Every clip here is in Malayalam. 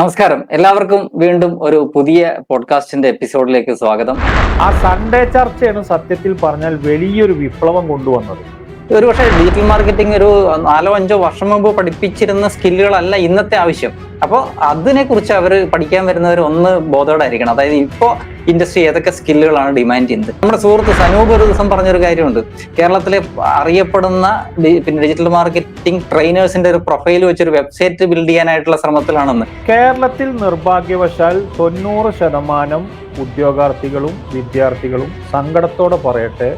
നമസ്കാരം. എല്ലാവർക്കും വീണ്ടും ഒരു പുതിയ പോഡ്കാസ്റ്റിന്റെ എപ്പിസോഡിലേക്ക് സ്വാഗതം. ആ സൺഡേ ചർച്ചയാണ് സത്യത്തിൽ പറഞ്ഞാൽ വലിയൊരു വിപ്ലവം കൊണ്ടുവന്നത്. ഒരു പക്ഷേ ഡിജിറ്റൽ മാർക്കറ്റിംഗ് ഒരു നാലോ അഞ്ചോ വർഷം മുമ്പ് പഠിപ്പിച്ചിരുന്ന സ്കില്ലുകളല്ല ഇന്നത്തെ ആവശ്യം. അപ്പോൾ അതിനെ കുറിച്ച് അവർ പഠിക്കാൻ വരുന്നവർ ഒന്ന് ബോധോടായിരിക്കണം അതായത് ഇപ്പോൾ ഇൻഡസ്ട്രി ഏതൊക്കെ സ്കില്ലുകളാണ് ഡിമാൻഡ് ചെയ്യുന്നത്? നമ്മുടെ സുഹൃത്ത് സനൂപ് ഒരു ദിവസം പറഞ്ഞൊരു കാര്യമുണ്ട്. കേരളത്തിലെ അറിയപ്പെടുന്ന പിന്നെ ഡിജിറ്റൽ മാർക്കറ്റിംഗ് ട്രെയിനേഴ്സിന്റെ ഒരു പ്രൊഫൈൽ വെച്ചൊരു വെബ്സൈറ്റ് ബിൽഡ് ചെയ്യാനായിട്ടുള്ള ശ്രമത്തിലാണെന്ന്. കേരളത്തിൽ നിർഭാഗ്യവശാൽ തൊണ്ണൂറ് ശതമാനം ഉദ്യോഗാർത്ഥികളും വിദ്യാർത്ഥികളും സങ്കടത്തോടെ പറയട്ടെ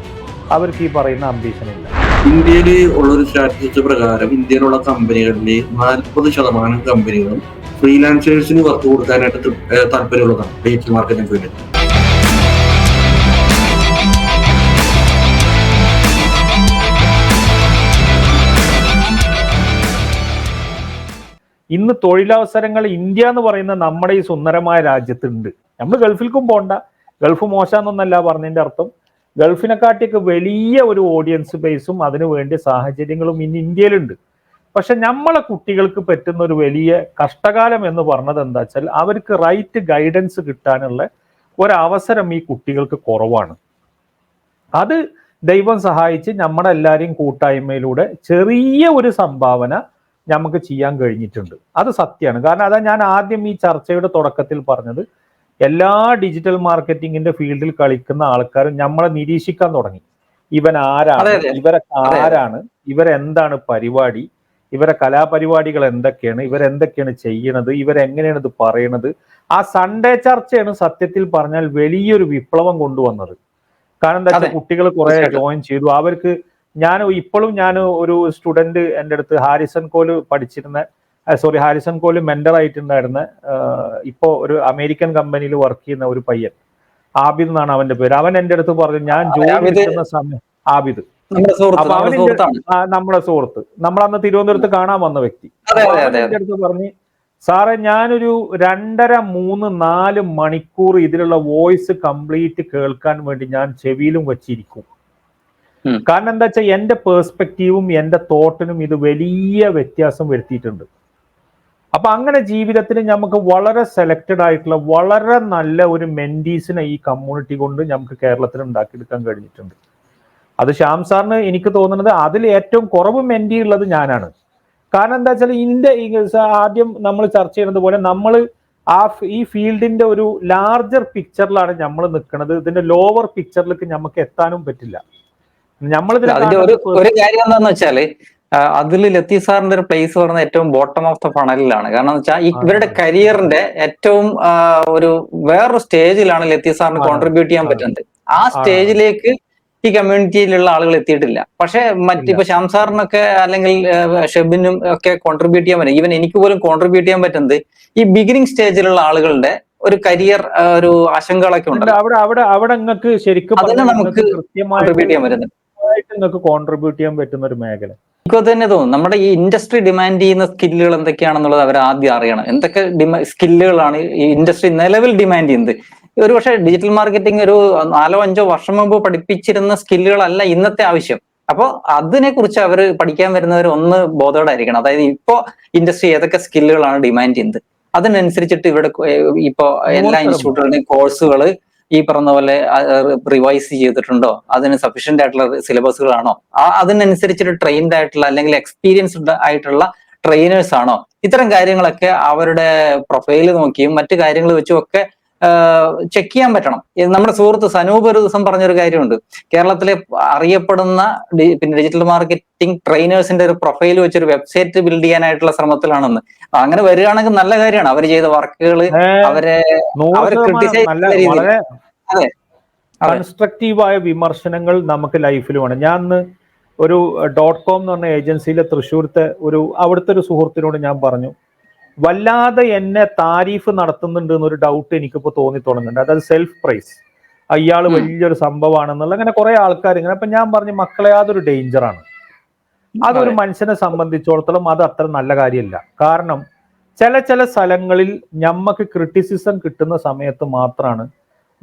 അവർക്ക് ഈ പറയുന്ന അംബീഷൻ ഇല്ല. ഇന്ത്യയിൽ ഉള്ളൊരു സ്റ്റാറ്റിസ്റ്റിക്സ് പ്രകാരം ഇന്ത്യയിലുള്ള കമ്പനികളിൽ നാൽപ്പത് ശതമാനം കമ്പനികളും ഫ്രീലാൻസേഴ്സിന് വർക്ക് കൊടുക്കാനായിട്ട് താല്പര്യമുള്ളതാണ്. ഡിജിറ്റൽ മാർക്കറ്റിംഗ് ഫീൽഡിൽ ഇന്ന് തൊഴിലവസരങ്ങൾ ഇന്ത്യ എന്ന് പറയുന്ന നമ്മുടെ ഈ സുന്ദരമായ രാജ്യത്തുണ്ട്. നമ്മൾ ഗൾഫിൽക്കും പോണ്ട. ഗൾഫ് മോശമെന്നൊന്നല്ല പറഞ്ഞതിന്റെ അർത്ഥം. ഗൾഫിനെക്കാട്ടിയൊക്കെ വലിയ ഒരു ഓഡിയൻസ് ബേസും അതിനു വേണ്ടിയ സാഹചര്യങ്ങളും ഇന്ന് ഇന്ത്യയിലുണ്ട്. പക്ഷെ നമ്മളെ കുട്ടികൾക്ക് പറ്റുന്ന ഒരു വലിയ കഷ്ടകാലം എന്ന് പറഞ്ഞത് എന്താ വെച്ചാൽ അവർക്ക് റൈറ്റ് ഗൈഡൻസ് കിട്ടാനുള്ള ഒരവസരം ഈ കുട്ടികൾക്ക് കുറവാണ്. അത് ദൈവം സഹായിച്ച് നമ്മുടെ എല്ലാവരെയും കൂട്ടായ്മയിലൂടെ ചെറിയ ഒരു സംഭാവന നമുക്ക് ചെയ്യാൻ കഴിഞ്ഞിട്ടുണ്ട്. അത് സത്യമാണ് കാരണം അതാ ഞാൻ ആദ്യം ഈ ചർച്ചയുടെ തുടക്കത്തിൽ പറഞ്ഞത്. എല്ലാ ഡിജിറ്റൽ മാർക്കറ്റിംഗിന്റെ ഫീൽഡിൽ കളിക്കുന്ന ആൾക്കാരും നമ്മളെ നിരീക്ഷിക്കാൻ തുടങ്ങി. ഇവൻ ആരാണ്? ഇവരെ ഇവരൊക്കെ. ആരാണ്? ഇവരെന്താണ് പരിപാടി? ഇവരെ കലാപരിപാടികൾ എന്തൊക്കെയാണ്? ഇവരെന്തൊക്കെയാണ് ചെയ്യണത്? ഇവരെങ്ങനെയാണ് ഇത് പറയണത്? ആ സൺഡേ ചർച്ചയാണ് സത്യത്തിൽ പറഞ്ഞാൽ വലിയൊരു വിപ്ലവം കൊണ്ടുവന്നത്. കാരണം എന്താ വെച്ചാൽ കുട്ടികൾ കുറെ ജോയിൻ ചെയ്തു. അവർക്ക് ഞാൻ ഇപ്പോഴും ഞാൻ ഒരു സ്റ്റുഡന്റ് എന്റെ അടുത്ത് ഹാരിസൺ കോൽ പഠിച്ചിരുന്ന സോറി ഹാരിസൺ കോൽ മെന്റർ ആയിട്ടുണ്ടായിരുന്ന ഇപ്പോ ഒരു അമേരിക്കൻ കമ്പനിയിൽ വർക്ക് ചെയ്യുന്ന ഒരു പയ്യൻ. ആബിദ് എന്നാണ് അവന്റെ പേര്. അവൻ എന്റെ അടുത്ത് പറഞ്ഞു ഞാൻ ജോലി ചെയ്യുന്ന സമയം ആബിദ്. നമ്മുടെ സുഹൃത്ത് അപ്പൊ നമ്മുടെ അവൻ നമ്മുടെ സുഹൃത്ത്. നമ്മൾ അന്ന് തിരുവനന്തപുരത്ത് കാണാൻ വന്ന വ്യക്തി. എന്റെ അടുത്ത് പറഞ്ഞു സാറേ ഞാനൊരു രണ്ടര മൂന്ന് നാല് മണിക്കൂർ ഇതിലുള്ള വോയിസ് കംപ്ലീറ്റ് കേൾക്കാൻ വേണ്ടി ഞാൻ ചെവിയിലും വെച്ചിരിക്കും. കാരണം എന്താ വെച്ചാൽ എന്റെ പേഴ്സ്പെക്റ്റീവും എന്റെ തോട്ടിനും ഇത് വലിയ വ്യത്യാസം വരുത്തിയിട്ടുണ്ട്. അപ്പൊ അങ്ങനെ ജീവിതത്തിൽ നമുക്ക് വളരെ സെലക്റ്റഡ് ആയിട്ടുള്ള വളരെ നല്ല ഒരു മെന്റീസിനെ ഈ കമ്മ്യൂണിറ്റി കൊണ്ട് നമുക്ക് കേരളത്തിൽ ഉണ്ടാക്കിയെടുക്കാൻ കഴിഞ്ഞിട്ടുണ്ട്. അത് ശ്യാം സാറിന് എനിക്ക് തോന്നുന്നത് അതിൽ ഏറ്റവും കുറവ് മെന്റി ഉള്ളത് ഞാനാണ്. കാരണം എന്താ വെച്ചാൽ ഇതിന്റെ ആദ്യം നമ്മൾ ചർച്ച ചെയ്യുന്നത് പോലെ നമ്മൾ ആ ഈ ഫീൽഡിന്റെ ഒരു ലാർജർ പിക്ചറിലാണ് നമ്മൾ നിൽക്കുന്നത് ഇതിന്റെ ലോവർ പിക്ചറിലേക്ക് നമുക്ക് എത്താനും പറ്റില്ല. നമ്മളിതിൽ അതിന്റെ ഒരു ഒരു കാര്യം എന്താന്ന് വെച്ചാൽ അതിൽ ലത്തീഫ് സാറിന്റെ ഒരു പ്ലേസ് പറയുന്നത് ഏറ്റവും ബോട്ടം ഓഫ് ദ ഫണലിലാണ് കാരണം വെച്ചാൽ ഇവരുടെ കരിയറിന്റെ ഏറ്റവും ഒരു വേറൊരു സ്റ്റേജിലാണ് ലത്തീഫ് സാറിന് കോൺട്രിബ്യൂട്ട് ചെയ്യാൻ. പറ്റുന്നത്. ആ സ്റ്റേജിലേക്ക് ഈ കമ്മ്യൂണിറ്റിയിലുള്ള ആളുകൾ എത്തിയിട്ടില്ല. പക്ഷെ മറ്റിപ്പോ ശ്യാം സാറിനൊക്കെ അല്ലെങ്കിൽ ഷെബിനും ഒക്കെ കോൺട്രിബ്യൂട്ട് ചെയ്യാൻ പറ്റും. ഈവൻ എനിക്ക് പോലും കോൺട്രിബ്യൂട്ട് ചെയ്യാൻ പറ്റുന്നത് ഈ ബിഗിനിങ് സ്റ്റേജിലുള്ള ആളുകളുടെ ഒരു കരിയർ ഒരു ആശങ്കകളൊക്കെ ഉണ്ട്. അവിടെ അവിടെ അവിടെ നിങ്ങൾക്ക് ശരിക്കും അതിനെ നമുക്ക് കോൺട്രിബ്യൂട്ട് ചെയ്യാൻ പറ്റുന്നത് നിങ്ങൾക്ക് കോൺട്രിബ്യൂട്ട് ചെയ്യാൻ പറ്റുന്ന ഒരു മേഖല. എനിക്ക് തന്നെ തോന്നുന്നു നമ്മുടെ ഈ ഇൻഡസ്ട്രി ഡിമാൻഡ് ചെയ്യുന്ന സ്കില്ലുകൾ എന്തൊക്കെയാണെന്നുള്ളത് അവർ ആദ്യം അറിയണം. എന്തൊക്കെ സ്കില്ലുകളാണ് ഈ ഇൻഡസ്ട്രി നിലവിൽ ഡിമാൻഡ് ചെയ്യുന്നത്? ഒരു പക്ഷേ ഡിജിറ്റൽ മാർക്കറ്റിംഗ് ഒരു നാലോ അഞ്ചോ വർഷം മുമ്പ് പഠിപ്പിച്ചിരുന്ന സ്കില്ലുകളല്ല ഇന്നത്തെ ആവശ്യം. അപ്പോൾ അതിനെ കുറിച്ച് അവർ പഠിക്കാൻ വരുന്നവർ ഒന്ന് ബോധോടായിരിക്കണം അതായത് ഇപ്പോ ഇൻഡസ്ട്രി ഏതൊക്കെ സ്കില്ലുകളാണ് ഡിമാൻഡ് ചെയ്യുന്നത്? അതിനനുസരിച്ചിട്ട് ഇവിടെ ഇപ്പോൾ ഇപ്പോ എല്ലാ. ഇൻസ്റ്റിറ്റ്യൂട്ടുകളുടെയും കോഴ്സുകൾ ഈ പറഞ്ഞ പോലെ റിവൈസ് ചെയ്തിട്ടുണ്ടോ? അതിന് സഫീഷ്യന്റ് ആയിട്ടുള്ള സിലബസുകളാണോ ആ അതിനനുസരിച്ചിട്ട് ട്രെയിൻഡ് ആയിട്ടുള്ള അല്ലെങ്കിൽ എക്സ്പീരിയൻസ്ഡ് ആയിട്ടുള്ള ട്രെയിനേഴ്സ് ആണോ? ഇത്തരം കാര്യങ്ങളൊക്കെ അവരുടെ പ്രൊഫൈൽ നോക്കിയും മറ്റു കാര്യങ്ങൾ വെച്ചും ഒക്കെ ചെക്ക് ചെയ്യാൻ പറ്റണം. നമ്മുടെ സുഹൃത്ത് സനൂപ് ഒരു ദിവസം പറഞ്ഞൊരു കാര്യമുണ്ട്. കേരളത്തിലെ അറിയപ്പെടുന്ന പിന്നെ ഡിജിറ്റൽ മാർക്കറ്റിംഗ് ട്രെയിനേഴ്സിന്റെ ഒരു പ്രൊഫൈൽ വെച്ചൊരു വെബ്സൈറ്റ് ബിൽഡ് ചെയ്യാനായിട്ടുള്ള ശ്രമത്തിലാണെന്ന്. അങ്ങനെ വരികയാണെങ്കിൽ നല്ല കാര്യമാണ്. അവർ ചെയ്ത വർക്കുകൾ അവരെ അവരെ രീതിയിൽ. അതെ. കൺസ്ട്രക്റ്റീവായ വിമർശനങ്ങൾ നമുക്ക് ലൈഫിൽ വേണം. ഞാൻ ഒരു ഡോട്ട് കോം എന്ന് പറഞ്ഞ ഏജൻസിയിലെ തൃശ്ശൂരത്തെ ഒരു അവിടുത്തെ ഒരു സുഹൃത്തിനോട് ഞാൻ പറഞ്ഞു. വല്ലാതെ എന്നെ താരീഫ് നടത്തുന്നുണ്ട് എന്നൊരു ഡൗട്ട് എനിക്കിപ്പോ തോന്നി തുടങ്ങുന്നുണ്ട്. അതായത് സെൽഫ് പ്രൈസ് അയാൾ. വലിയൊരു സംഭവമാണെന്നുള്ള അങ്ങനെ കുറെ ആൾക്കാർ ഇങ്ങനെ അപ്പൊ ഞാൻ പറഞ്ഞു മക്കളെ അതൊരു ഡേഞ്ചറാണ് അതൊരു അതെ. മനുഷ്യനെ സംബന്ധിച്ചിടത്തോളം അത് അത്ര നല്ല കാര്യമല്ല. കാരണം ചില ചില സ്ഥലങ്ങളിൽ ഞമ്മക്ക് ക്രിറ്റിസിസം കിട്ടുന്ന സമയത്ത് മാത്രമാണ്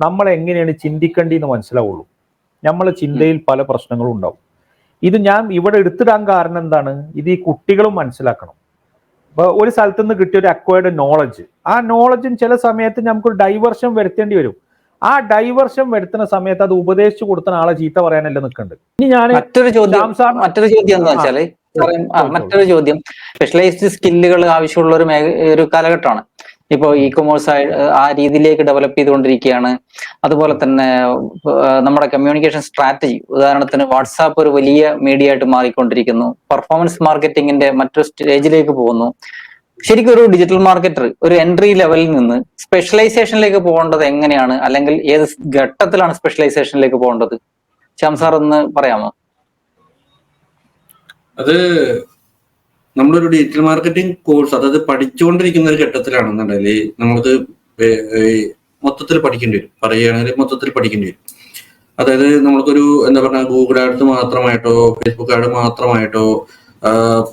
നമ്മൾ എങ്ങനെയാണ് ചിന്തിക്കേണ്ടി എന്ന് മനസ്സിലാവുള്ളൂ. നമ്മളെ ചിന്തയിൽ പല പ്രശ്നങ്ങളും ഉണ്ടാവും. ഇത് ഞാൻ ഇവിടെ എടുത്തിടാൻ കാരണം എന്താണ്? ഇത് ഈ കുട്ടികളും മനസ്സിലാക്കണം. ഒരു സ്ഥലത്ത് നിന്ന് കിട്ടിയ ഒരു അക്വയർഡ് നോളജ് ആ നോളജും ചില സമയത്ത് നമുക്കൊരു ഡൈവേർഷൻ വരുത്തേണ്ടി വരും. ആ ഡൈവേർഷൻ വരുത്തുന്ന സമയത്ത് അത് ഉപദേശിച്ചു കൊടുത്ത ആളെ ചീത്ത പറയാനല്ല നിൽക്കുന്നുണ്ട് ഇനി ഞാൻ മറ്റൊരു ചോദ്യം മറ്റൊരു ചോദ്യം എന്താ വെച്ചാൽ മറ്റൊരു ചോദ്യം. സ്പെഷ്യലൈസ്ഡ് സ്കില്ലുകൾ ആവശ്യമുള്ള ഒരു ഒരു കാലഘട്ടമാണ്. ഇപ്പോൾ ഇ കൊമേഴ്സ് ആ രീതിയിലേക്ക് ഡെവലപ്പ് ചെയ്തുകൊണ്ടിരിക്കുകയാണ്. അതുപോലെ തന്നെ നമ്മുടെ കമ്മ്യൂണിക്കേഷൻ സ്ട്രാറ്റജി ഉദാഹരണത്തിന് വാട്സാപ്പ് ഒരു വലിയ മീഡിയ ആയിട്ട് മാറിക്കൊണ്ടിരിക്കുന്നു. പെർഫോമൻസ് മാർക്കറ്റിംഗിന്റെ മറ്റൊരു സ്റ്റേജിലേക്ക് പോകുന്നു. ശരിക്കും ഒരു ഡിജിറ്റൽ മാർക്കറ്റർ ഒരു എൻട്രി ലെവലിൽ നിന്ന് സ്പെഷ്യലൈസേഷനിലേക്ക് പോകേണ്ടത് എങ്ങനെയാണ്? അല്ലെങ്കിൽ ഏത് ഘട്ടത്തിലാണ് സ്പെഷ്യലൈസേഷനിലേക്ക് പോകേണ്ടത്? ശ്യാം സാർ ഒന്ന് പറയാമോ? അത് നമ്മളൊരു ഡിജിറ്റൽ മാർക്കറ്റിംഗ് കോഴ്സ് അതായത് പഠിച്ചുകൊണ്ടിരിക്കുന്ന ഒരു ഘട്ടത്തിലാണെന്നുണ്ടെങ്കിൽ നമ്മൾക്ക് മൊത്തത്തിൽ പഠിക്കേണ്ടി വരും. പറയുകയാണെങ്കിൽ മൊത്തത്തിൽ പഠിക്കേണ്ടി വരും. അതായത് നമ്മൾക്കൊരു എന്താ പറഞ്ഞ ഗൂഗിൾ ആഡ്സ് മാത്രമായിട്ടോ ഫേസ്ബുക്ക് ആഡ് മാത്രമായിട്ടോ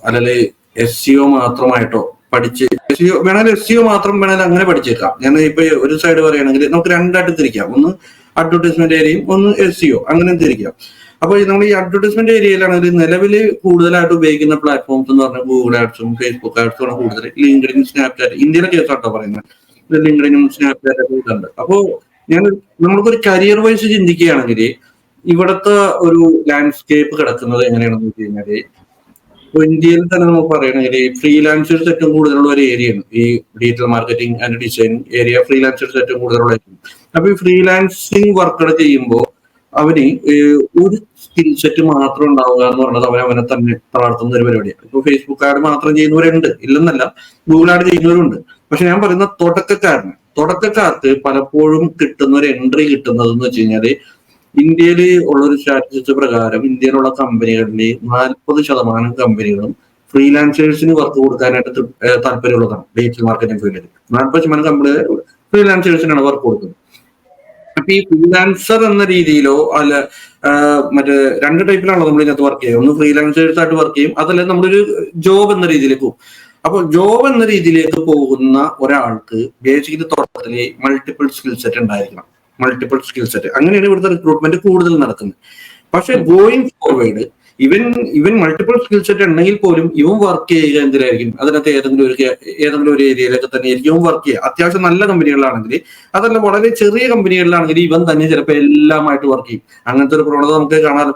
അല്ലെങ്കിൽ എസ് സിഒ മാത്രമായിട്ടോ പഠിച്ച് എസ് സിഒ വേണമെങ്കിൽ എസ് സിഒ മാത്രം വേണമെങ്കിൽ അങ്ങനെ പഠിച്ചേക്കാം. ഞാൻ ഇപ്പൊ ഒരു സൈഡ് പറയുകയാണെങ്കിൽ നമുക്ക് രണ്ടായിട്ട് തിരിക്കാം. ഒന്ന് അഡ്വർടൈസ്മെന്റ് ഏരിയയും ഒന്ന് എസ് സിഒ അങ്ങനെ തിരിക്കാം. അപ്പോൾ നമ്മൾ ഈ അഡ്വർടൈസ്മെന്റ് ഏരിയയിലാണെങ്കിൽ നിലവിൽ കൂടുതലായിട്ട് ഉപയോഗിക്കുന്ന പ്ലാറ്റ്ഫോംസ് എന്ന് പറഞ്ഞാൽ ഗൂഗിൾ ആഡ്സും ഫേസ്ബുക്ക് ആഡ്സും ആണ് കൂടുതൽ ലിങ്ക്ഡിൻ സ്നാപ്ചാറ്റ് ഇന്ത്യയിലെ കേസാട്ടോ പറയുന്നത്. ലിങ്ക്ഡിനും സ്നാപ്ചാറ്റ് ഇതുണ്ട്. അപ്പോ ഞാൻ നമ്മൾക്കൊരു കരിയർ വൈസ് ചിന്തിക്കുകയാണെങ്കിൽ ഇവിടുത്തെ ഒരു ലാൻഡ്സ്കേപ്പ് കിടക്കുന്നത് എങ്ങനെയാണെന്ന് വെച്ച് കഴിഞ്ഞാൽ ഇപ്പൊ ഇന്ത്യയിൽ തന്നെ നമുക്ക് പറയണെങ്കിൽ ഫ്രീലാൻസേഴ്സ് ഏറ്റവും കൂടുതലുള്ള ഒരു ഏരിയയാണ് ഈ digital marketing and design area freelancers ഏറ്റവും കൂടുതലുള്ള ഏരിയ അപ്പൊ ഈ ഫ്രീലാൻസിങ് വർക്കുകൾ ചെയ്യുമ്പോൾ അവന് ഒരു സ്കിൽ സെറ്റ് മാത്രം ഉണ്ടാവുക എന്ന് പറഞ്ഞത് അവൻ അവനെ തന്നെ തളർത്തുന്ന ഒരു പരിപാടിയാണ്. ഇപ്പൊ ഫേസ്ബുക്ക് ആഡ് മാത്രം ചെയ്യുന്നവരുണ്ട്. ഇല്ലെന്നല്ല ഗൂഗിൾ ആഡ് ചെയ്യുന്നവരുണ്ട്. പക്ഷെ ഞാൻ പറയുന്ന തുടക്കക്കാരന് തുടക്കക്കാർക്ക് പലപ്പോഴും കിട്ടുന്ന ഒരു എൻട്രി കിട്ടുന്നത് എന്ന് വെച്ച് കഴിഞ്ഞാൽ ഇന്ത്യയിൽ ഉള്ള ഒരു സ്റ്റാറ്റിസ്റ്റിക്സ് പ്രകാരം ഇന്ത്യയിലുള്ള കമ്പനികളിൽ നാൽപ്പത് ശതമാനം കമ്പനികളും ഫ്രീലാൻസേഴ്സിന് വർക്ക് കൊടുക്കാനായിട്ട് താല്പര്യമുള്ളതാണ്. ഡിജിറ്റൽ മാർക്കറ്റിംഗ് ഫീൽഡിൽ നാൽപ്പത് ശതമാനം കമ്പനികൾ ഫ്രീലാൻസേഴ്സിനാണ് വർക്ക് കൊടുക്കുന്നത്. അപ്പൊ ഈ ഫ്രീലാൻസർ എന്ന രീതിയിലോ അല്ല മറ്റേ രണ്ട് ടൈപ്പിലാണല്ലോ നമ്മൾ ഇതിനകത്ത് വർക്ക് ചെയ്യുക? ഒന്ന് ഫ്രീലാൻസേഴ്സ് ആയിട്ട് വർക്ക് ചെയ്യും അതല്ല നമ്മളൊരു ജോബ് എന്ന രീതിയിലേക്ക് പോകും. അപ്പോൾ ജോബ് എന്ന രീതിയിലേക്ക് പോകുന്ന ഒരാൾക്ക് ബേസിക്കലി തുടക്കത്തിൽ മൾട്ടിപ്പിൾ സ്കിൽ സെറ്റ് ഉണ്ടായിരിക്കണം. മൾട്ടിപ്പിൾ സ്കിൽ സെറ്റ് അങ്ങനെയാണ് ഇവിടുത്തെ റിക്രൂട്ട്മെന്റ് കൂടുതൽ നടക്കുന്നത്. പക്ഷെ ഗോയിങ് ഫോർവേഡ് ഇവൻ ഇവൻ മൾട്ടിപ്പിൾ സ്കിൽ സെറ്റ് ഉണ്ടെങ്കിൽ പോലും ഇവൻ വർക്ക് ചെയ്യുക എന്തിനായിരിക്കും അതിനകത്ത് ഏതെങ്കിലും ഒരു ഏതെങ്കിലും ഒരു ഏരിയയിലൊക്കെ തന്നെ ഇവൻ വർക്ക് ചെയ്യുക. അത്യാവശ്യം നല്ല കമ്പനികളിലാണെങ്കിൽ അതല്ല വളരെ ചെറിയ കമ്പനികളിലാണെങ്കിൽ ഇവൻ തന്നെ ചിലപ്പോൾ എല്ലാമായിട്ട് വർക്ക് ചെയ്യും. അങ്ങനത്തെ ഒരു പ്രവണത നമുക്ക് കാണാൻ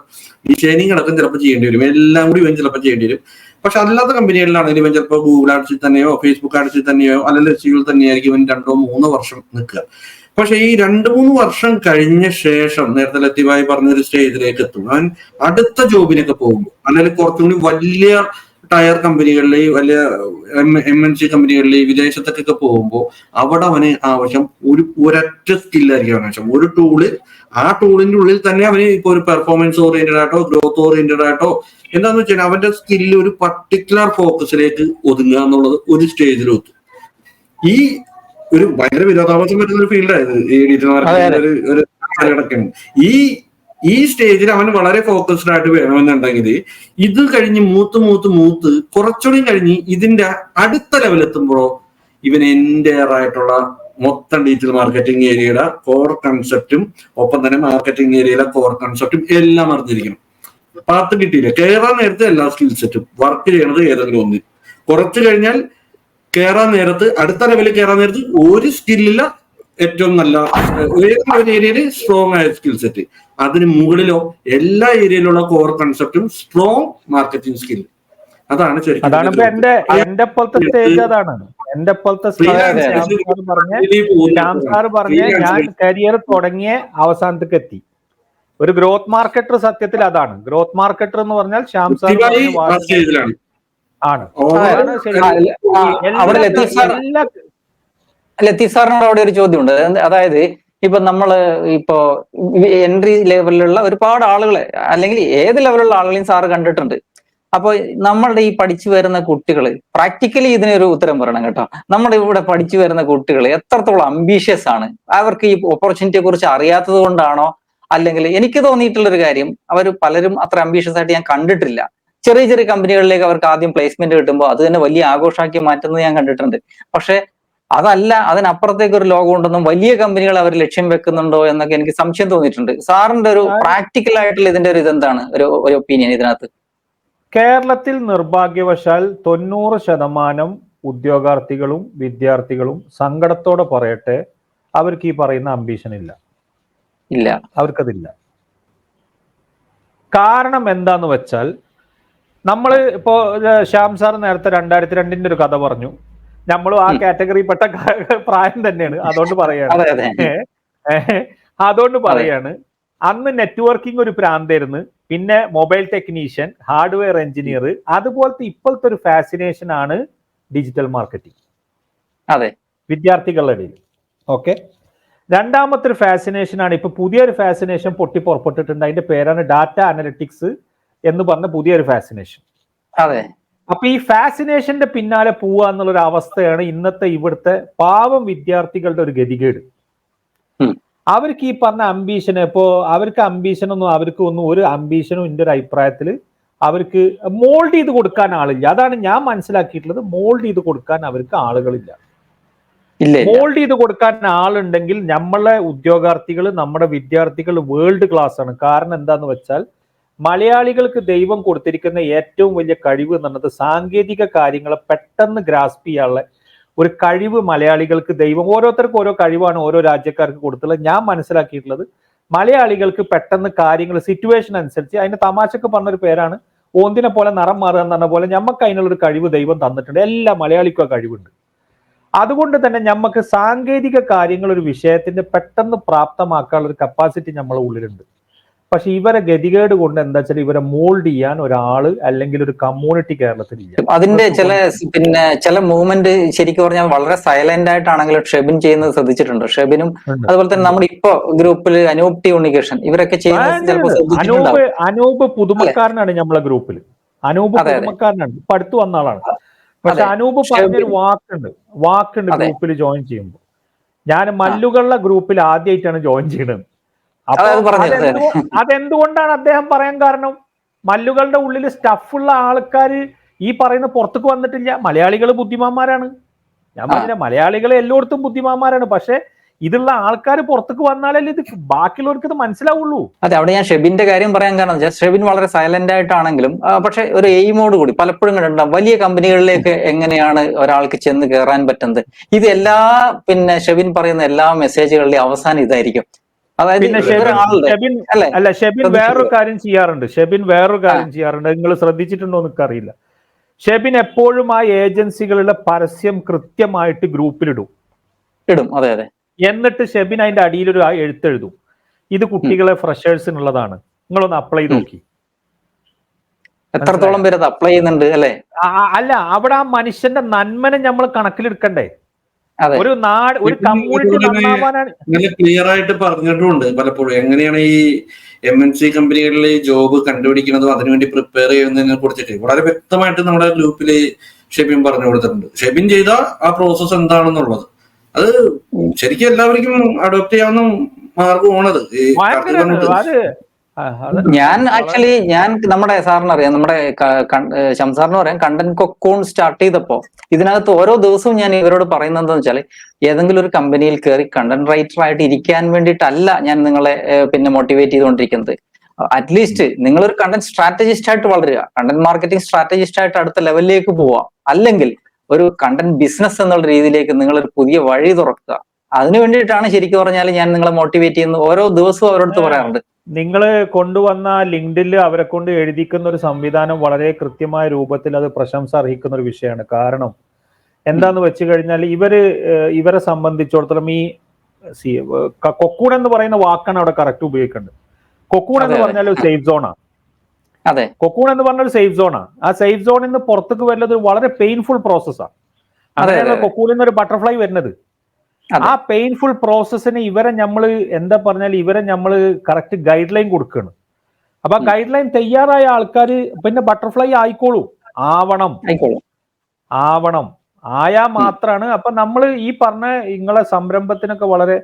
ഈ ഷെയിനിങ് അടക്കം ചിലപ്പോൾ ചെയ്യേണ്ടി വരും. എല്ലാം കൂടി ഇവൻ ചിലപ്പോൾ ചെയ്യേണ്ടി വരും. പക്ഷെ അല്ലാത്ത കമ്പനികളിലാണെങ്കിൽ ഇവൻ ചിലപ്പോൾ ഗൂഗിൾ ആഡ്സിൽ തന്നെയോ ഫേസ്ബുക്ക് ആഡ്സിൽ തന്നെയോ അല്ലെങ്കിൽ എസ് സിയിൽ തന്നെയായിരിക്കും ഇവൻ രണ്ടോ മൂന്നോ വർഷം നിൽക്കുക. പക്ഷെ ഈ രണ്ട് മൂന്ന് വർഷം കഴിഞ്ഞ ശേഷം നേരത്തെ ലത്തീഫായി പറഞ്ഞൊരു സ്റ്റേജിലേക്ക് എത്തും. അവൻ അടുത്ത ജോബിനൊക്കെ പോകുമ്പോൾ അല്ലെങ്കിൽ കുറച്ചും കൂടി വലിയ ടയർ കമ്പനികളിൽ വലിയ എം എൻ സി കമ്പനികളിൽ വിദേശത്തൊക്കെ പോകുമ്പോൾ അവിടെ അവന് ആവശ്യം ഒരു ഒരൊറ്റ സ്കില്ലായിരിക്കും അവന് ആവശ്യം. ഒരു ടൂൾ ആ ടൂളിന്റെ ഉള്ളിൽ തന്നെ അവന് ഇപ്പൊ ഒരു പെർഫോമൻസ് ഓറിയന്റഡ് ആയിട്ടോ ഗ്രോത്ത് ഓറിയന്റഡ് ആയിട്ടോ എന്താന്ന് വെച്ചാൽ അവന്റെ സ്കില്ല് ഒരു പർട്ടിക്കുലർ ഫോക്കസിലേക്ക് ഒതുങ്ങുക എന്നുള്ളത് ഒരു സ്റ്റേജിലെത്തും ഈ ഒരു ഭയങ്കര വിരോധാഭാസം വരുന്ന ഒരു ഫീൽഡായത് ഈ ഒരു ഈ ഈ സ്റ്റേജിൽ അവൻ വളരെ ഫോക്കസ്ഡ് ആയിട്ട് വേണമെന്നുണ്ടെങ്കിൽ ഇത് കഴിഞ്ഞ് മൂത്ത് മൂത്ത് മൂത്ത് കുറച്ചുകൂടി കഴിഞ്ഞ് ഇതിന്റെ അടുത്ത ലെവൽ എത്തുമ്പോഴോ ഇവൻ എന്റെ ആയിട്ടുള്ള മൊത്തം ഡിജിറ്റൽ മാർക്കറ്റിംഗ് ഏരിയയുടെ കോർ കൺസെപ്റ്റും ഒപ്പം തന്നെ മാർക്കറ്റിംഗ് ഏരിയയിലെ കോർ കൺസെപ്റ്റും എല്ലാം അറിഞ്ഞിരിക്കണം. പാത്ത് കിട്ടിയില്ല. കയറാൻ നേരത്തെ എല്ലാ സ്കിൽ സെറ്റും വർക്ക് ചെയ്യണത് ഏതെങ്കിലും ഒന്നിൽ കുറച്ച് കഴിഞ്ഞാൽ കയറാൻ നേരത്ത് അടുത്ത ലെവലിൽ കയറാൻ നേരത്ത് ഒരു സ്കില്ലില്ല ഏറ്റവും നല്ല ഒരു ഏരിയയിൽ സ്ട്രോങ് ആയ സ്കിൽ സെറ്റ് അതിന് മുകളിലോ എല്ലാ ഏരിയയിലുള്ള കോർ കൺസെപ്റ്റും സ്ട്രോങ് മാർക്കറ്റിംഗ് സ്കിൽ അതാണ് ശരിക്കും അതാണ് എന്റെ എന്റെ പോലത്തെ സ്റ്റേജ് അതാണ്. എന്റെ പോലത്തെ Freelance ശ്യാം സാർ പറഞ്ഞ ശ്യാം സാർ പറഞ്ഞ ഞാൻ കരിയർ തുടങ്ങിയ അവസാനത്തേക്ക് എത്തി. ഒരു ഗ്രോത്ത് മാർക്കറ്റർ സത്യത്തിൽ അതാണ്. ഗ്രോത്ത് മാർക്കറ്റർ എന്ന് പറഞ്ഞാൽ ശ്യാം സാർ ആണ്. അവിടെ ലത്തീഫ് സാർ ലത്തീഫ് സാറിനോട് അവിടെ ഒരു ചോദ്യമുണ്ട്. അത് അതായത് ഇപ്പൊ നമ്മൾ ഇപ്പോ എൻട്രി ലെവലിലുള്ള ഒരുപാട് ആളുകളെ അല്ലെങ്കിൽ ഏത് ലെവലിലുള്ള ആളുകളെയും സാറ് കണ്ടിട്ടുണ്ട്. അപ്പോൾ നമ്മളുടെ ഈ പഠിച്ചു വരുന്ന കുട്ടികൾ പ്രാക്ടിക്കലി ഇതിനൊരു ഉത്തരം പറയണം കേട്ടോ. നമ്മുടെ ഇവിടെ പഠിച്ചു വരുന്ന കുട്ടികൾ എത്രത്തോളം അംബീഷ്യസ് ആണ്. അവർക്ക് ഈ ഓപ്പർച്യൂണിറ്റിയെ കുറിച്ച് അറിയാത്തത് കൊണ്ടാണോ? അല്ലെങ്കിൽ എനിക്ക് തോന്നിയിട്ടുള്ള ഒരു കാര്യം അവർ പലരും അത്ര അംബീഷ്യസ് ആയിട്ട് ഞാൻ കണ്ടിട്ടില്ല. ചെറിയ ചെറിയ കമ്പനികളിലേക്ക് അവർക്ക് ആദ്യം പ്ലേസ്മെന്റ് കിട്ടുമ്പോൾ അത് തന്നെ വലിയ ആഘോഷമാക്കി മാറ്റുന്നത് ഞാൻ കണ്ടിട്ടുണ്ട്. പക്ഷെ അതല്ല അതിനപ്പുറത്തേക്ക് ഒരു ലോകം ഉണ്ടെന്നും വലിയ കമ്പനികൾ അവർ ലക്ഷ്യം വെക്കുന്നുണ്ടോ എന്നൊക്കെ എനിക്ക് സംശയം തോന്നിയിട്ടുണ്ട്. സാറിന്റെ ഒരു പ്രാക്ടിക്കൽ ആയിട്ടുള്ള ഇതിന്റെ ഒരു ഇതെന്താണ്? ഒരു ഒരു ഒപ്പീനിയൻ ഇതിനകത്ത്? കേരളത്തിൽ നിർഭാഗ്യവശാൽ തൊണ്ണൂറ് ശതമാനം ഉദ്യോഗാർത്ഥികളും വിദ്യാർത്ഥികളും സങ്കടത്തോടെ പറയട്ടെ അവർക്ക് ഈ പറയുന്ന അംബീഷൻ ഇല്ല. ഇല്ല. അവർക്കതില്ല. കാരണം എന്താന്ന് വെച്ചാൽ നമ്മൾ ഇപ്പോ ശ്യാം സാർ നേരത്തെ രണ്ടായിരത്തി രണ്ടിന്റെ ഒരു കഥ പറഞ്ഞു. നമ്മളും ആ കാറ്റഗറി പെട്ട പ്രായം തന്നെയാണ്. അതുകൊണ്ട് പറയാണ്. അതുകൊണ്ട് പറയാണ്. അന്ന് നെറ്റ്വർക്കിംഗ് ഒരു പ്രാന്തായിരുന്നു. പിന്നെ മൊബൈൽ ടെക്നീഷ്യൻ ഹാർഡ്വെയർ എഞ്ചിനീയർ അതുപോലത്തെ ഇപ്പോഴത്തെ ഒരു ഫാസിനേഷൻ ആണ് ഡിജിറ്റൽ മാർക്കറ്റിംഗ്. അതെ. വിദ്യാർത്ഥികളുടെ ഇടയിൽ. ഓക്കെ. രണ്ടാമത്തെ ഒരു ഫാസിനേഷൻ ആണ് ഇപ്പൊ പുതിയൊരു ഫാസിനേഷൻ പൊട്ടി പുറപ്പെട്ടിട്ടുണ്ട്. അതിന്റെ പേരാണ് ഡാറ്റ അനലിറ്റിക്സ്. എന്ന് പറഞ്ഞ പുതിയൊരു ഫാസിനേഷൻ അതെ. അപ്പൊ ഈ ഫാസിനേഷന്റെ പിന്നാലെ പോവുക എന്നുള്ള ഒരു അവസ്ഥയാണ് ഇന്നത്തെ ഇവിടുത്തെ പാവം വിദ്യാർത്ഥികളുടെ ഒരു ഗതികേട്. അവർക്ക് ഈ പറഞ്ഞ അംബീഷൻ ഇപ്പോ അവർക്ക് അംബീഷൻ ഒന്നും അവർക്ക് ഒന്നും ഒരു അംബീഷനും എന്റെ ഒരു അഭിപ്രായത്തിൽ അവർക്ക് മോൾഡ് ചെയ്ത് കൊടുക്കാൻ ആളില്ല. അതാണ് ഞാൻ മനസ്സിലാക്കിയിട്ടുള്ളത് മോൾഡ് ചെയ്ത് കൊടുക്കാൻ അവർക്ക് ആളുകളില്ല. മോൾഡ് ചെയ്ത് കൊടുക്കാൻ ആളുണ്ടെങ്കിൽ നമ്മളെ ഉദ്യോഗാർത്ഥികൾ നമ്മുടെ വിദ്യാർത്ഥികൾ വേൾഡ് ക്ലാസ് ആണ്. കാരണം എന്താന്ന് വെച്ചാൽ മലയാളികൾക്ക് ദൈവം കൊടുത്തിരിക്കുന്ന ഏറ്റവും വലിയ കഴിവ് എന്നുള്ളത് സാങ്കേതിക കാര്യങ്ങളെ പെട്ടെന്ന് ഗ്രാസ്പ് ചെയ്യാനുള്ള ഒരു കഴിവ് മലയാളികൾക്ക് ദൈവം ഓരോരുത്തർക്കും ഓരോ കഴിവാണ് ഓരോ രാജ്യക്കാർക്ക് കൊടുത്തുള്ളത്. ഞാൻ മനസ്സിലാക്കിയിട്ടുള്ളത് മലയാളികൾക്ക് പെട്ടെന്ന് കാര്യങ്ങൾ സിറ്റുവേഷൻ അനുസരിച്ച് അതിന്റെ തമാശക്ക് പറഞ്ഞൊരു പേരാണ് ഓന്തിനെ പോലെ നിറം മാറുക എന്ന് പറഞ്ഞ പോലെ ഞമ്മക്ക് അതിനുള്ള ഒരു കഴിവ് ദൈവം തന്നിട്ടുണ്ട്. എല്ലാ മലയാളിക്കും ആ കഴിവുണ്ട്. അതുകൊണ്ട് തന്നെ നമുക്ക് സാങ്കേതിക കാര്യങ്ങൾ ഒരു വിഷയത്തിന്റെ പെട്ടെന്ന് പ്രാപ്തമാക്കാനുള്ള ഒരു കപ്പാസിറ്റി നമ്മളെ ഉള്ളിലുണ്ട്. പക്ഷെ ഇവരെ ഗതികേട് കൊണ്ട് എന്താ വെച്ചാൽ ഇവരെ മോൾഡ് ചെയ്യാൻ ഒരാൾ അല്ലെങ്കിൽ ഒരു കമ്മ്യൂണിറ്റി കേരളത്തിലില്ല അതിന്റെ ചില പിന്നെ ചില മൂവ്മെന്റ് ശരിക്കും പറഞ്ഞാൽ വളരെ സൈലന്റ് ആയിട്ടാണെങ്കിലും ഷെബിൻ ചെയ്യുന്നത് ശ്രദ്ധിച്ചിട്ടുണ്ട്. ഷെബിനും. അതുപോലെ തന്നെ നമ്മുടെ ഇപ്പൊ ഗ്രൂപ്പിൽ അനൂപ് ടി ഉണ്ണികൃഷ്ണൻ ഇവരൊക്കെ ചെയ്യുന്നത് അനൂപ് അനൂപ് പുതുമക്കാരനാണ് നമ്മളെ ഗ്രൂപ്പിൽ അനൂപ്. പുതുമക്കാരനാണ്. ഇപ്പൊ അടുത്ത് വന്ന ആളാണ്. പക്ഷെ. അനൂപ് പറഞ്ഞൊരു വാക്കുണ്ട്. വാക്കുണ്ട് ഗ്രൂപ്പിൽ ജോയിൻ ചെയ്യുമ്പോൾ. ഞാൻ മല്ലുകളുടെ ഗ്രൂപ്പിൽ ആദ്യമായിട്ടാണ് ജോയിൻ ചെയ്യുന്നത്. അതെന്തുകൊണ്ടാണ് അദ്ദേഹം പറയാൻ കാരണം മല്ലുകളുടെ ഉള്ളിൽ സ്റ്റഫുള്ള ആൾക്കാർ ഈ പറയുന്ന പുറത്തേക്ക് വന്നിട്ടില്ല. മലയാളികൾ ബുദ്ധിമാന്മാരാണ്. ഞാൻ പറഞ്ഞില്ല പറഞ്ഞ മലയാളികൾ എല്ലായിടത്തും ബുദ്ധിമാന്മാരാണ്. പക്ഷെ ഇതുള്ള ആൾക്കാർ പുറത്തേക്ക് വന്നാലല്ലേ ഇത് ബാക്കിയുള്ളവർക്ക് ഇത് മനസ്സിലാവുള്ളൂ. അതെ അവിടെ ഞാൻ ഷെബിന്റെ കാര്യം പറയാൻ കാരണം വെച്ചാൽ ഷെബിൻ വളരെ സൈലന്റ് ആയിട്ടാണെങ്കിലും പക്ഷെ ഒരു എയിമോട് കൂടി പലപ്പോഴും കണ്ടിട്ടുണ്ടാവും വലിയ കമ്പനികളിലേക്ക് എങ്ങനെയാണ് ഒരാൾക്ക് ചെന്ന് കയറാൻ പറ്റുന്നത്? ഇത് എല്ലാ പിന്നെ ഷെബിൻ പറയുന്ന എല്ലാ മെസ്സേജുകളുടെയും അവസാനം ഇതായിരിക്കും. അതായത് പിന്നെ ഷെബിൻ അല്ലെ? ഷെബിൻ വേറൊരു കാര്യം ചെയ്യാറുണ്ട്. ഷെബിൻ വേറൊരു കാര്യം ചെയ്യാറുണ്ട്. നിങ്ങൾ ശ്രദ്ധിച്ചിട്ടുണ്ടോ എന്ന് അറിയില്ല ഷെബിൻ എപ്പോഴും ആ ഏജൻസികളുടെ പരസ്യം കൃത്യമായിട്ട് ഗ്രൂപ്പിലിടും. ഇടും. അതെ അതെ. എന്നിട്ട് ഷെബിൻ അതിന്റെ അടിയിലൊരു ആ എഴുത്തെഴുതും. ഇത് കുട്ടികളെ ഫ്രഷേഴ്സിനുള്ളതാണ്. നിങ്ങളൊന്ന് അപ്ലൈ ചെയ്ത് നോക്കി. എത്രത്തോളം പേര് അത് അപ്ലൈ ചെയ്യുന്നുണ്ട് അല്ലെ? അല്ല അവിടെ ആ മനുഷ്യന്റെ നന്മനെ നമ്മൾ കണക്കിലെടുക്കണ്ടേ? ഒരു നാട് ഒരു കമ്മ്യൂണിറ്റി നന്നാവാനാണ്. നല്ല ക്ലിയർ ആയിട്ട് പറഞ്ഞിട്ടുമുണ്ട് പലപ്പോഴും. എങ്ങനെയാണ് ഈ എം എൻ സി കമ്പനികളിൽ ജോബ് കണ്ടുപിടിക്കുന്നതും അതിനുവേണ്ടി പ്രിപ്പയർ ചെയ്യുന്നതിനെ കുറിച്ചിട്ട്? വളരെ വ്യക്തമായിട്ട് നമ്മുടെ ഗ്രൂപ്പിൽ ഷെബിൻ പറഞ്ഞു കൊടുത്തിട്ടുണ്ട്. ഷെബിൻ ചെയ്ത ആ പ്രോസസ് എന്താണെന്നുള്ളത്. അത് ശരിക്കും എല്ലാവർക്കും അഡോപ്റ്റ് ചെയ്യാവുന്ന മാർഗമാണത്. ഞാൻ ആക്ച്വലി ഞാൻ നമ്മുടെ സാറിന് അറിയാം. നമ്മുടെ ശംസാറിന് പറയാം കണ്ടന്റ് കൊക്കോൺ സ്റ്റാർട്ട് ചെയ്തപ്പോ ഇതിനകത്ത് ഓരോ ദിവസവും ഞാൻ ഇവരോട് പറയുന്നത് എന്താണെന്ന് വെച്ചാൽ ഏതെങ്കിലും ഒരു കമ്പനിയിൽ കയറി കണ്ടന്റ് റൈറ്റർ ആയിട്ട് ഇരിക്കാൻ വേണ്ടിയിട്ടല്ല ഞാൻ നിങ്ങളെ പിന്നെ മോട്ടിവേറ്റ് ചെയ്തുകൊണ്ടിരിക്കുന്നത്. അറ്റ്ലീസ്റ്റ് നിങ്ങളൊരു കണ്ടന്റ് സ്ട്രാറ്റജിസ്റ്റ് ആയിട്ട് വളരുക. കണ്ടന്റ് മാർക്കറ്റിംഗ് സ്ട്രാറ്റജിസ്റ്റ് ആയിട്ട് അടുത്ത ലെവലിലേക്ക് പോവുക. അല്ലെങ്കിൽ ഒരു കണ്ടന്റ് ബിസിനസ് എന്നുള്ള രീതിയിലേക്ക് നിങ്ങൾ ഒരു പുതിയ വഴി തുറക്കുക. അതിനു വേണ്ടിയിട്ടാണ് ശരിക്കും പറഞ്ഞാൽ ഞാൻ നിങ്ങളെ മോട്ടിവേറ്റ് ചെയ്യുന്നത്. ഓരോ ദിവസവും അവരോട് പറയാറുണ്ട്. നിങ്ങൾ കൊണ്ടുവന്ന ലിങ്ക്ഡിൽ അവരെ കൊണ്ട് എഴുതിക്കുന്ന ഒരു സംവിധാനം വളരെ കൃത്യമായ രൂപത്തിൽ അത് പ്രശംസ അർഹിക്കുന്ന ഒരു വിഷയമാണ് കാരണം എന്താന്ന് വെച്ച് കഴിഞ്ഞാൽ ഇവർ ഇവരെ സംബന്ധിച്ചിടത്തോളം ഈ സി കൊക്കൂൺ എന്ന് പറയുന്ന വാക്കാണ് അവിടെ കറക്റ്റ് ഉപയോഗിക്കേണ്ടത് കൊക്കൂൺ എന്ന്. പറഞ്ഞാൽ ഒരു സേഫ് സോണാണ് അതെ കൊക്കൂൺ എന്ന് പറഞ്ഞ ഒരു സേഫ് സോണാണ് ആ സേഫ് സോണിൽ നിന്ന് പുറത്തേക്ക് വരുന്നത് വളരെ പെയിൻഫുൾ പ്രോസസ്സാണ് അങ്ങനെയാണ് അതെ. കൊക്കൂണിൽ നിന്ന് ഒരു ബട്ടർഫ്ലൈ വരുന്നത്. ആ പെയിൻഫുൾ പ്രോസസ്സിന് ഇവരെ നമ്മൾ എന്താ പറഞ്ഞാൽ ഇവരെ നമ്മൾ കറക്റ്റ് ഗൈഡ് ലൈൻ കൊടുക്കണം. അപ്പൊ ആ ഗൈഡ് ലൈൻ തയ്യാറായ ആൾക്കാർ പിന്നെ ബട്ടർഫ്ലൈ ആയിക്കോളൂ. ആവണം. ആവണം. ആയാ മാത്രാണ്. അപ്പൊ നമ്മൾ ഈ പറഞ്ഞ ഇങ്ങളെ സംരംഭത്തിനൊക്കെ വളരെ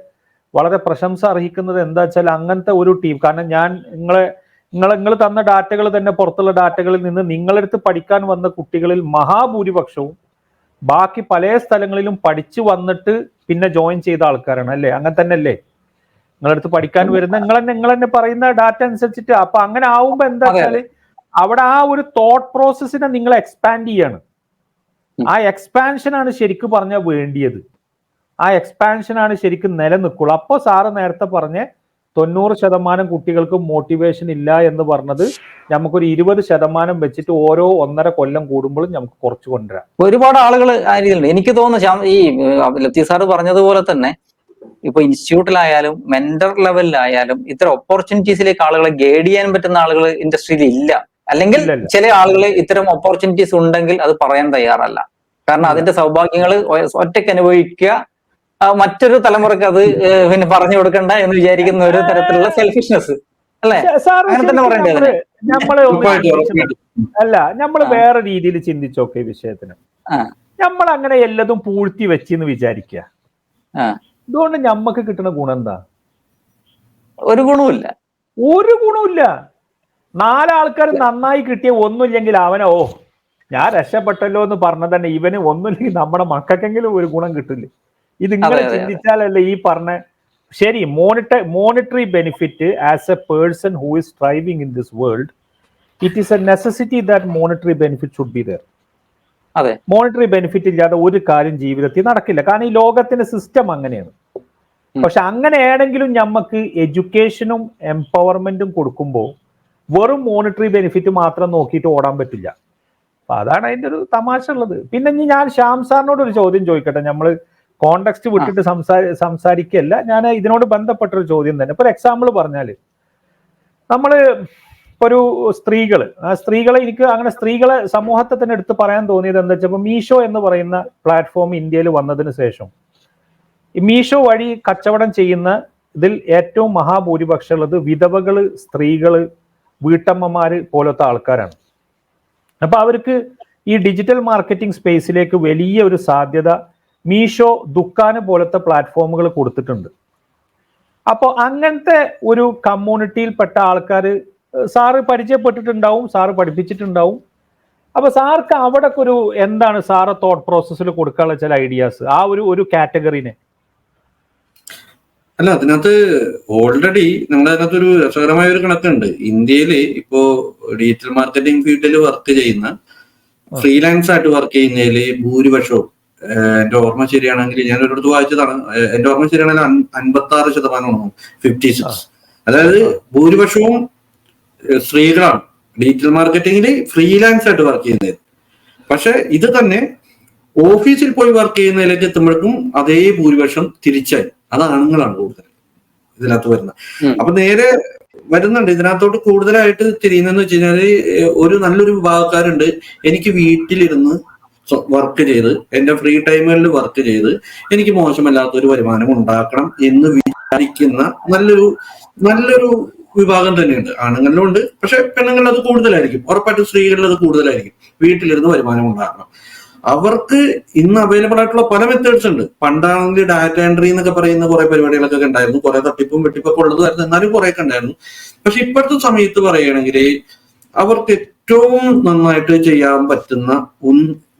വളരെ പ്രശംസ അർഹിക്കുന്നത് എന്താ വെച്ചാൽ അങ്ങനത്തെ ഒരു ടീം കാരണം ഞാൻ നിങ്ങളെ നിങ്ങൾ നിങ്ങൾ തന്ന ഡാറ്റകൾ തന്നെ പുറത്തുള്ള ഡാറ്റകളിൽ നിന്ന് നിങ്ങളെടുത്ത് പഠിക്കാൻ വന്ന കുട്ടികളിൽ മഹാഭൂരിപക്ഷവും ബാക്കി പല സ്ഥലങ്ങളിലും പഠിച്ചു വന്നിട്ട് പിന്നെ ജോയിൻ ചെയ്ത ആൾക്കാരാണ് അല്ലേ? അങ്ങനെ തന്നെ അല്ലേ നിങ്ങളടുത്ത് പഠിക്കാൻ വരുന്ന നിങ്ങൾ തന്നെ നിങ്ങൾ തന്നെ പറയുന്ന ഡാറ്റ അനുസരിച്ചിട്ട് അപ്പൊ അങ്ങനെ ആവുമ്പോ എന്താ വെച്ചാൽ അവിടെ ആ ഒരു തോട്ട് പ്രോസസ്സിനെ നിങ്ങൾ എക്സ്പാൻഡ് ചെയ്യാണ്. ആ എക്സ്പാൻഷൻ ആണ് ശരിക്കും പറഞ്ഞാൽ വേണ്ടിയത്. ആ എക്സ്പാൻഷൻ ആണ് ശരിക്കും നിലനിൽക്കുള്ളൂ. അപ്പോൾ സാറ് നേരത്തെ പറഞ്ഞ തൊണ്ണൂറ് ശതമാനം കുട്ടികൾക്ക് മോട്ടിവേഷൻ ഇല്ല എന്ന് പറഞ്ഞത് നമുക്കൊരു ഇരുപത് ശതമാനം വെച്ചിട്ട് ഓരോ ഒന്നര കൊല്ലം കൂടുമ്പോഴും നമുക്ക് കുറച്ച് കൊണ്ടുവരാം. ഒരുപാട് ആളുകൾ ആ രീതിയിലുണ്ട്. എനിക്ക് തോന്നുന്നു ഈ ലത്തി സാർ സാറ് പറഞ്ഞതുപോലെ തന്നെ ഇപ്പൊ ഇൻസ്റ്റിറ്റ്യൂട്ടിലായാലും മെന്റർ ലെവലിലായാലും ഇത്തരം ഓപ്പർച്യൂണിറ്റീസിലേക്ക് ആളുകളെ ഗൈഡ് ചെയ്യാൻ പറ്റുന്ന ആളുകൾ ഇൻഡസ്ട്രിയിൽ ഇല്ല. അല്ലെങ്കിൽ. ചില ആളുകൾ ഇത്തരം ഓപ്പർച്യൂണിറ്റീസ് ഉണ്ടെങ്കിൽ അത് പറയാൻ തയ്യാറല്ല. കാരണം അതിന്റെ സൗഭാഗ്യങ്ങൾ ഒറ്റയ്ക്ക് അനുഭവിക്കുക മറ്റൊരു തലമുറയ്ക്ക് അത് പിന്നെ പറഞ്ഞു കൊടുക്കണ്ട എന്ന് വിചാരിക്കുന്ന ഒരു തരത്തിലുള്ള സെൽഫിഷ്നെസ് അല്ലേ? അങ്ങനെ തന്നെ പറയേണ്ടി നമ്മൾ. അല്ല നമ്മൾ വേറെ രീതിയിൽ ചിന്തിച്ചോക്കെ ഈ വിഷയത്തിന്. നമ്മൾ അങ്ങനെ എല്ലതും പൂഴ്ത്തി വെച്ചെന്ന് വിചാരിക്കുക ആ. ഇതുകൊണ്ട് നമ്മക്ക് കിട്ടുന്ന ഗുണം എന്താ? ഒരു ഗുണവുമില്ല. ഒരു ഗുണവുമില്ല. നാലാൾക്കാർ നന്നായി കിട്ടിയ ഒന്നുമില്ലെങ്കിൽ അവനെ ഓ ഞാൻ രക്ഷപ്പെട്ടല്ലോ എന്ന് പറഞ്ഞ തന്നെ ഇവന് ഒന്നുമില്ലെങ്കിൽ നമ്മുടെ മക്കൾക്കെങ്കിലും ഒരു ഗുണം കിട്ടില്ല? ഇത് നിങ്ങൾ. ചിന്തിച്ചാലല്ലേ ഈ പറഞ്ഞ ശരി മോണിറ്റ monetary benefit as a person who is driving in this world it is a necessity that monetary benefit should be there അതെ. മോണിറ്ററി ബെനിഫിറ്റ് ഇല്ലാതെ ഒരു കാര്യം ജീവിതത്തിൽ നടക്കില്ല കാരണം ഈ ലോകത്തിന്റെ സിസ്റ്റം അങ്ങനെയാണ്. പക്ഷെ അങ്ങനെയാണെങ്കിലും നമുക്ക് എഡ്യൂക്കേഷനും എംപവർമെന്റും കൊടുക്കുമ്പോൾ വെറും മോണിറ്ററി ബെനിഫിറ്റ് മാത്രം നോക്കിയിട്ട് ഓടാൻ പറ്റില്ല അപ്പൊ അതാണ് അതിന്റെ ഒരു തമാശ ഉള്ളത് പിന്നെ ഞാൻ ശ്യാം സാറിനോട് ഒരു ചോദ്യം ചോദിക്കട്ടെ നമ്മൾ കോണ്ടെക്സ്റ്റ് വിട്ടിട്ട് സംസാരി സംസാരിക്കല്ല. ഞാൻ ഇതിനോട് ബന്ധപ്പെട്ട ഒരു ചോദ്യം തന്നെ. ഇപ്പൊ ഒരു എക്സാമ്പിൾ പറഞ്ഞാൽ നമ്മൾ ഇപ്പൊ ഒരു സ്ത്രീകൾ ആ സ്ത്രീകളെ എനിക്ക് അങ്ങനെ സ്ത്രീകളെ സമൂഹത്തെ തന്നെ എടുത്ത് പറയാൻ തോന്നിയത് എന്താ വെച്ചപ്പോൾ മീഷോ എന്ന് പറയുന്ന പ്ലാറ്റ്ഫോം ഇന്ത്യയിൽ വന്നതിന് ശേഷം മീഷോ വഴി കച്ചവടം ചെയ്യുന്ന ഇതിൽ ഏറ്റവും മഹാഭൂരിപക്ഷം ഉള്ളത് വിധവകൾ സ്ത്രീകൾ വീട്ടമ്മമാര് പോലത്തെ ആൾക്കാരാണ്. അപ്പൊ അവർക്ക് ഈ ഡിജിറ്റൽ മാർക്കറ്റിംഗ് സ്പേസിലേക്ക് വലിയ ഒരു സാധ്യത മീഷോ ദുക്കാന് പോലത്തെ പ്ലാറ്റ്ഫോമുകൾ കൊടുത്തിട്ടുണ്ട്. അപ്പോൾ അങ്ങനത്തെ ഒരു കമ്മ്യൂണിറ്റിയിൽപ്പെട്ട ആൾക്കാർ സാറ് പരിചയപ്പെട്ടിട്ടുണ്ടാവും സാറ് പഠിപ്പിച്ചിട്ടുണ്ടാവും. അപ്പൊ സാർക്ക് അവിടെ ഒരു എന്താണ് സാറ് തോട്ട് പ്രോസസ്സിൽ കൊടുക്കാനുള്ള ചില ഐഡിയാസ് ആ ഒരു ഒരു കാറ്റഗറിനെ അല്ല അതിനകത്ത് ഓൾറെഡി നമ്മൾ അതിനകത്ത് ഒരു രസകരമായ ഒരു കണക്കുണ്ട്. ഇന്ത്യയിൽ ഇപ്പോ ഡിജിറ്റൽ മാർക്കറ്റിംഗ് ഫീൽഡിൽ വർക്ക് ചെയ്യുന്ന ഫ്രീലാൻസ് ആയിട്ട് വർക്ക് ചെയ്യുന്നതിൽ ഭൂരിപക്ഷവും എന്റെ ഓർമ്മ ശരിയാണെങ്കിൽ ഞാൻ ഒരിടത്ത് വായിച്ചതാണ്. എന്റെ ഓർമ്മ ശരിയാണെങ്കിൽ അൻപത്തി ആറ് ശതമാനമാണ് ഫിഫ്റ്റി സിക്സ് അതായത് ഭൂരിപക്ഷവും സ്ത്രീകളാണ്. ഡിജിറ്റൽ മാർക്കറ്റിംഗിൽ ഫ്രീലാൻസ് ആയിട്ട് വർക്ക് ചെയ്യുന്നത്. പക്ഷെ ഇത് തന്നെ ഓഫീസിൽ പോയി വർക്ക് ചെയ്യുന്നതിലേക്ക് എത്തുമ്പോഴേക്കും അതേ ഭൂരിപക്ഷം തിരിച്ചായി. അത് ആണുങ്ങളാണ് കൂടുതൽ ഇതിനകത്ത് വരുന്നത്. അപ്പൊ നേരെ വരുന്നുണ്ട്. ഇതിനകത്തോട്ട് കൂടുതലായിട്ട് തിരിയുന്നതെന്ന് വെച്ച് കഴിഞ്ഞാൽ ഒരു നല്ലൊരു വിഭാഗക്കാരുണ്ട്. എനിക്ക് വീട്ടിലിരുന്ന് വർക്ക് ചെയ്ത് എന്റെ ഫ്രീ ടൈമുകളിൽ വർക്ക് ചെയ്ത് എനിക്ക് മോശമല്ലാത്ത ഒരു വരുമാനം ഉണ്ടാക്കണം എന്ന് വിചാരിക്കുന്ന നല്ലൊരു നല്ലൊരു വിഭാഗം തന്നെയുണ്ട്. ആണുങ്ങളിലും ഉണ്ട് പക്ഷെ പെണ്ണുങ്ങളിൽ അത് കൂടുതലായിരിക്കും. ഉറപ്പായിട്ടും സ്ത്രീകളിൽ അത് കൂടുതലായിരിക്കും. വീട്ടിലിരുന്ന് വരുമാനം ഉണ്ടാക്കണം. അവർക്ക് ഇന്ന് അവൈലബിൾ ആയിട്ടുള്ള പല മെത്തേഡ്സ് ഉണ്ട്. പണ്ടാണെങ്കിൽ ഡാറ്റ എൻട്രി എന്നൊക്കെ പറയുന്ന കുറെ പരിപാടികളൊക്കെ ഉണ്ടായിരുന്നു. കുറെ തട്ടിപ്പും വെട്ടിപ്പൊക്കെ ഉള്ളതായിരുന്നു എന്നാലും കുറെ ഒക്കെ ഉണ്ടായിരുന്നു. പക്ഷെ ഇപ്പോഴത്തെ സമയത്ത് പറയുകയാണെങ്കിൽ അവർക്ക് ഏറ്റവും നന്നായിട്ട് ചെയ്യാൻ പറ്റുന്ന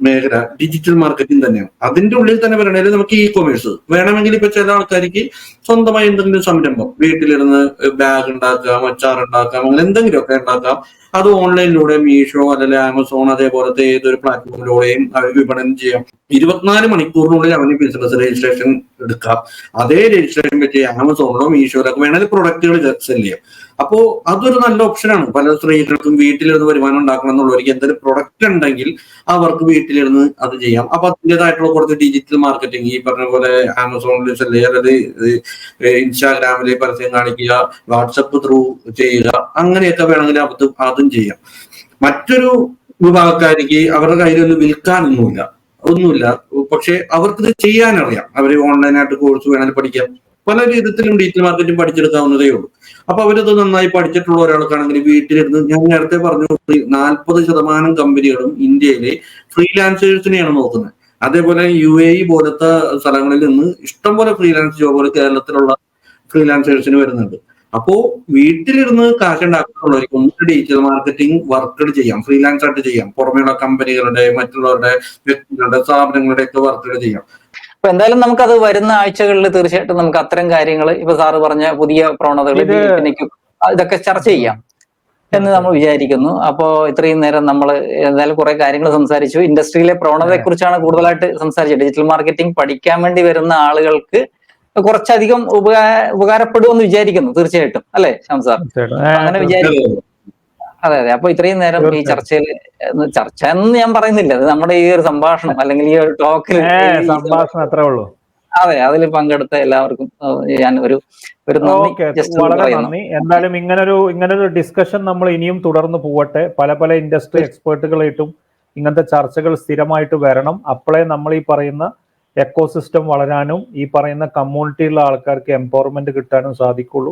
മേഖല ഡിജിറ്റൽ മാർക്കറ്റിംഗ് തന്നെയാണ്. അതിന്റെ ഉള്ളിൽ തന്നെ വരണേ നമുക്ക് ഇ കൊമേഴ്സ് വേണമെങ്കിൽ ഇപ്പൊ ചില ആൾക്കാർക്ക് സ്വന്തമായി എന്തെങ്കിലും സംരംഭം. വീട്ടിലിരുന്ന് ബാഗ് ഉണ്ടാക്കാം അച്ചാർ ഉണ്ടാക്കാം അങ്ങനെ എന്തെങ്കിലുമൊക്കെ ഉണ്ടാക്കാം. അത് ഓൺലൈനിലൂടെ മീഷോ അല്ലെങ്കിൽ ആമസോൺ അതേപോലത്തെ ഏതൊരു പ്ലാറ്റ്ഫോമിലൂടെയും വിപണനം ചെയ്യാം. ഇരുപത്തിനാല് മണിക്കൂറിനുള്ളിൽ അവന് ബിസിനസ് രജിസ്ട്രേഷൻ എടുക്കാം. അതേ രജിസ്ട്രേഷൻ പറ്റി ആമസോണിലോ മീഷോയിലൊക്കെ വേണമെങ്കിൽ പ്രൊഡക്റ്റുകൾ സെൽ ചെയ്യാം. അപ്പോൾ അതൊരു നല്ല ഓപ്ഷനാണ് പല സ്ത്രീകൾക്കും വീട്ടിലിരുന്ന് വരുമാനം ഉണ്ടാക്കണം എന്നുള്ളവർക്ക് എന്തെങ്കിലും പ്രൊഡക്റ്റ് ഉണ്ടെങ്കിൽ അവർക്ക് വീട്ടിലിരുന്ന് അത് ചെയ്യാം. അപ്പൊ അതിന്റെതായിട്ടുള്ള കുറച്ച് ഡിജിറ്റൽ മാർക്കറ്റിംഗ് ഈ പറഞ്ഞ പോലെ ആമസോണിൽ സെൽ ചെയ്യുക അല്ലെങ്കിൽ ഇൻസ്റ്റാഗ്രാമിൽ പരസ്യം കാണിക്കുക വാട്സപ്പ് ത്രൂ ചെയ്യുക അങ്ങനെയൊക്കെ വേണമെങ്കിൽ അത് അതും ചെയ്യാം. മറ്റൊരു വിഭാഗക്കാർക്ക് അവരുടെ കയ്യിലൊന്നും വിൽക്കാനൊന്നുമില്ല. ഒന്നുമില്ല പക്ഷെ അവർക്ക് ഇത് ചെയ്യാനറിയാം. അവർ ഓൺലൈനായിട്ട് കോഴ്സ് വേണമെങ്കിൽ പഠിക്കാം. പല രീതിയിലും ഡിജിറ്റൽ മാർക്കറ്റിംഗ് പഠിച്ചെടുക്കാവുന്നതേ ഉള്ളൂ. അപ്പൊ അവരത് നന്നായി പഠിച്ചിട്ടുള്ള ഒരാൾക്കാണെങ്കിൽ വീട്ടിലിരുന്ന് ഞാൻ നേരത്തെ പറഞ്ഞു നാൽപ്പത് ശതമാനം കമ്പനികളും ഇന്ത്യയിലെ ഫ്രീലാൻസേഴ്സിനെയാണ് നോക്കുന്നത്. അതേപോലെ യു എ ഇ പോലത്തെ സ്ഥലങ്ങളിൽ നിന്ന് ഇഷ്ടംപോലെ ഫ്രീലാൻസ് ജോബുകൾ കേരളത്തിലുള്ള ഫ്രീലാൻസേഴ്സിന് വരുന്നുണ്ട്. അപ്പോ വീട്ടിലിരുന്ന് കാശ് ഉണ്ടാക്കാനുള്ളവർക്ക് ഒന്ന് ഡിജിറ്റൽ മാർക്കറ്റിംഗ് വർക്ക് ചെയ്യാം. ഫ്രീലാൻസ് ആയിട്ട് ചെയ്യാം. പുറമെയുള്ള കമ്പനികളുടെ മറ്റുള്ളവരുടെ വ്യക്തികളുടെ സ്ഥാപനങ്ങളുടെ ഒക്കെ വർക്കുകൾ ചെയ്യാം. അപ്പൊ എന്തായാലും നമുക്കത് വരുന്ന ആഴ്ചകളിൽ തീർച്ചയായിട്ടും നമുക്ക് അത്തരം കാര്യങ്ങൾ ഇപ്പൊ സാറ് പറഞ്ഞ പുതിയ പ്രവണതകൾ ഇത് ഇതൊക്കെ ചർച്ച ചെയ്യാം എന്ന് നമ്മൾ വിചാരിക്കുന്നു. അപ്പോ ഇത്രയും നേരം നമ്മൾ എന്തായാലും കുറെ കാര്യങ്ങൾ സംസാരിച്ചു. ഇൻഡസ്ട്രിയിലെ പ്രവണതയെ കുറിച്ചാണ് കൂടുതലായിട്ട് സംസാരിച്ചത്. ഡിജിറ്റൽ മാർക്കറ്റിംഗ് പഠിക്കാൻ വേണ്ടി വരുന്ന ആളുകൾക്ക് കുറച്ചധികം ഉപകാര ഉപകാരപ്പെടുമെന്ന് വിചാരിക്കുന്നു തീർച്ചയായിട്ടും. അല്ലെ ശ്യാം സാർ? അങ്ങനെ വിചാരിക്കുന്നു അതെ അതെ. അപ്പൊ ഇത്രയും നേരം ഈ. ചർച്ചയിൽ ചർച്ച എന്ന് ഞാൻ പറയുന്നില്ല. അത് നമ്മുടെ ഈ ഒരു സംഭാഷണം അല്ലെങ്കിൽ ഈ ഒരു ടോക്കിൽ ഏ, സംഭാഷണം അത്രേ ഉള്ളൂ. അതെ അതിൽ പങ്കെടുത്ത എല്ലാവർക്കും ഞാൻ ഒരു ഒരു വളരെ നന്ദി. എന്തായാലും ഇങ്ങനൊരു ഇങ്ങനൊരു ഡിസ്കഷൻ നമ്മൾ ഇനിയും തുടർന്ന് പോവട്ടെ. പല പല ഇൻഡസ്ട്രി എക്സ്പേർട്ടുകളായിട്ടും ഇങ്ങനത്തെ ചർച്ചകൾ സ്ഥിരമായിട്ട് വരണം. അപ്പോഴേ നമ്മൾ ഈ പറയുന്ന എക്കോസിസ്റ്റം വളരാനും ഈ പറയുന്ന കമ്മ്യൂണിറ്റിയിലുള്ള ആൾക്കാർക്ക് എംപവർമെന്റ് കിട്ടാനും സാധിക്കുള്ളൂ.